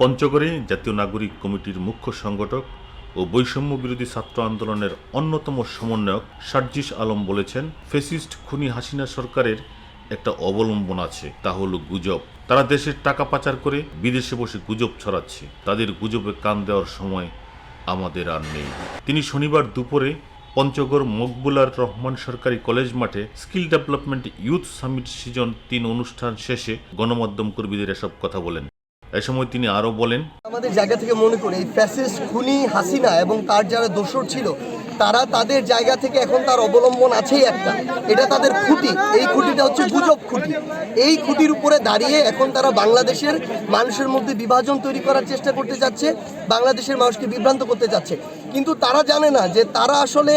পঞ্চগড়ে জাতীয় নাগরিক কমিটির মুখ্য সংগঠক ও বৈষম্য বিরোধী ছাত্র আন্দোলনের অন্যতম সমন্বয়ক সার্জিস আলম বলেছেন, ফেসিস্ট খুনি হাসিনা সরকারের একটা অবলম্বন আছে, তা হলো গুজব। তারা দেশের টাকা পাচার করে বিদেশে বসে গুজব ছড়াচ্ছে। তাদের গুজবে কান দেওয়ার সময় আমাদের আর নেই। তিনি শনিবার দুপুরে পঞ্চগড় মকবুলার রহমান সরকারি কলেজ মাঠে skill development youth summit season তিন অনুষ্ঠান শেষে গণমাধ্যম কর্মীদের এসব কথা বলেন। সময় তিনি আরও বলেন, আমাদের জায়গা থেকে মনে করি এই ফ্যাসিস্ট খুনি হাসিনা এবং তার যারা দোসর ছিল, তারা তাদের জায়গা থেকে এখন তার অবলম্বন আছেই একটা। এটা তাদের খুঁটি। এই খুঁটিটা হচ্ছে গুজব খুঁটি। এই খুঁটির উপরে দাঁড়িয়ে এখন তারা বাংলাদেশের মানুষের মধ্যে বিভাজন তৈরি করার চেষ্টা করতে যাচ্ছে, বাংলাদেশের মানুষকে বিভ্রান্ত করতে যাচ্ছে। কিন্তু তারা জানে না যে তারা আসলে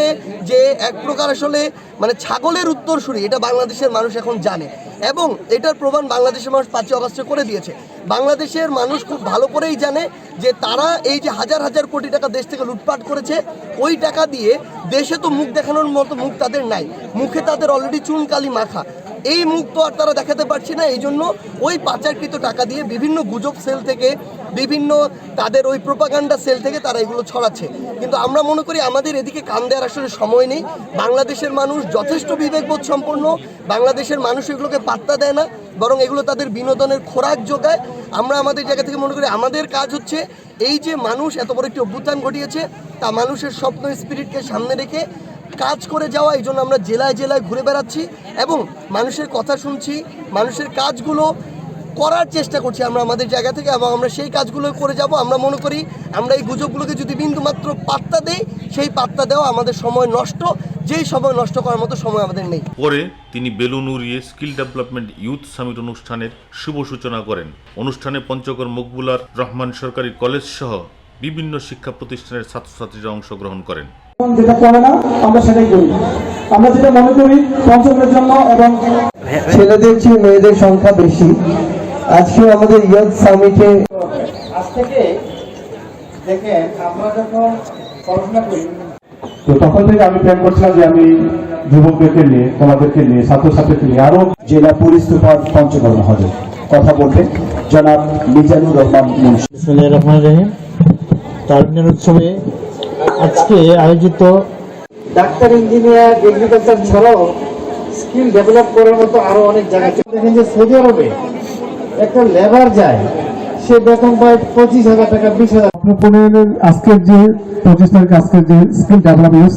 যে এক প্রকার আসলে মানে ছাগলের উত্তরসূরি, এটা বাংলাদেশের মানুষ এখন জানে। এবং এটার প্রমাণ বাংলাদেশের মানুষ পাঁচই অগস্টে করে দিয়েছে। বাংলাদেশের মানুষ খুব ভালো করেই জানে যে তারা এই যে হাজার হাজার কোটি টাকা দেশ থেকে লুটপাট করেছে, ওই টাকা দিয়ে দেশে তো মুখ দেখানোর মতো মুখ তাদের নাই। মুখে তাদের অলরেডি চুনকালি মাখা। এই মুখ তো আর তারা দেখাতে পারছে না এই জন্য ওই পাচারকৃত টাকা দিয়ে বিভিন্ন গুজব সেল থেকে, বিভিন্ন তাদের ওই প্রোপাগান্ডা সেল থেকে তারা এগুলো ছড়াচ্ছে। কিন্তু আমরা মনে করি আমাদের এদিকে কান দেওয়ার আসলে সময় নেই। বাংলাদেশের মানুষ যথেষ্ট বিবেকবোধ সম্পন্ন, বাংলাদেশের মানুষ এগুলোকে পাত্তা দেয় না, বরং এগুলো তাদের বিনোদনের খোরাক যোগায়। আমরা আমাদের জায়গা থেকে মনে করি আমাদের কাজ হচ্ছে এই যে মানুষ এত বড় একটি অভ্যুত্থান ঘটিয়েছে, তা মানুষের স্বপ্ন স্পিরিটকে সামনে রেখে কাজ করে যাওয়া, এই জন্য আমরা জেলায় জেলায় ঘুরে বেড়াচ্ছি এবং মানুষের কথা শুনছি, মানুষের কাজগুলো করার চেষ্টা করছি আমরা আমাদের জায়গা থেকে এবং আমরা সেই কাজগুলো করে যাব। আমরা মনে করি আমরা এই গুজবগুলোকে যদি বিন্দুমাত্র পাত্তা দেই, সেই পাত্তা দেওয়া আমাদের সময় নষ্ট, যেই সময় নষ্ট করার মতো সময় আমাদের নেই। পরে তিনি বেলুন উড়িয়ে স্কিল ডেভেলপমেন্ট ইউথ সামিট অনুষ্ঠানের শুভ সূচনা করেন। অনুষ্ঠানে পঞ্চগড় মকবুলার রহমান সরকারি কলেজ সহ বিভিন্ন শিক্ষা প্রতিষ্ঠানের ছাত্রছাত্রীরা অংশগ্রহণ করেন। যেটা করে না আমরা সেটাই করি। আমরা যেটা মনে করি পঞ্চমের জন্য এবং ছেলেদের চেয়ে মেয়েদের সংখ্যা বেশি। আজকে আমাদের ইয়ুথ সামিটে আজ থেকে দেখেন আমরা যখন পড়াশোনা করি তো তখন থেকে আমি প্ল্যান করছিলাম যে আমি যুবকদেরকে নিয়ে তোমাদেরকে নিয়ে ছাত্রছাত্রীকে নিয়ে আরও জেলা পুলিশ সুপার পঞ্চগড় মহোদয় কথা বলবেন জনাব মিজানুর রহমান রহমান রহিম। টার্মিনাল উৎসবে আজকে আয়োজিত ডাক্তার ইঞ্জিনিয়ার এগ্রিকালচার ছাড়াও স্কিল ডেভেলপ করার মতো আরও অনেক জায়গা আছে। দেখেন যে সৌদি আরবে একটা লেবার যায় সে বেতন পায় পঁচিশ হাজার টাকা বিশ হাজার আজকের যে পঁচিশ তারিখ আজকের যে স্কিল ডেভেলপমেন্ট